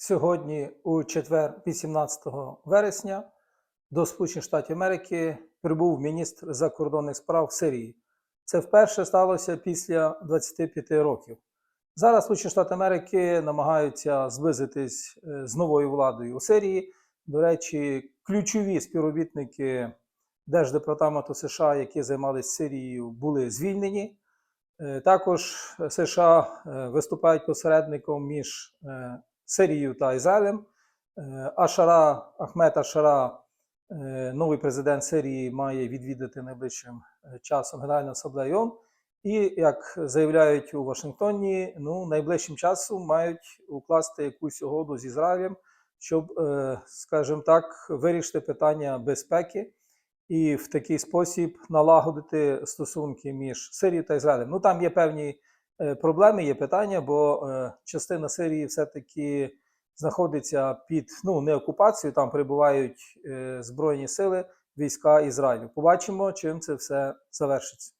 Сьогодні, у четвер, 18 вересня, до Сполучених Штатів Америки прибув міністр закордонних справ Сирії. Це вперше сталося після 25 років. Зараз Сполучені Штати Америки намагаються зблизитись е, з новою владою у Сирії. До речі, ключові співробітники Держдепартаменту США, які займалися Сирією, були звільнені. Е, Також США е, виступають посередником між Сирією та Ізраїлем. Е, Ашара Ахмед Ашара, е, новий президент Сирії, має відвідати найближчим е, часом Генеральну асамблею ООН. І, як заявляють у Вашингтоні, ну найближчим часом мають укласти якусь угоду з Ізраїлем, щоб, скажімо так, вирішити питання безпеки і в такий спосіб налагодити стосунки між Сирією та Ізраїлем. Ну там є певні проблеми, є питання, бо е, частина Сирії все-таки знаходиться під ну не окупацією, там перебувають е, збройні сили, війська Ізраїлю. Побачимо, чим це все завершиться.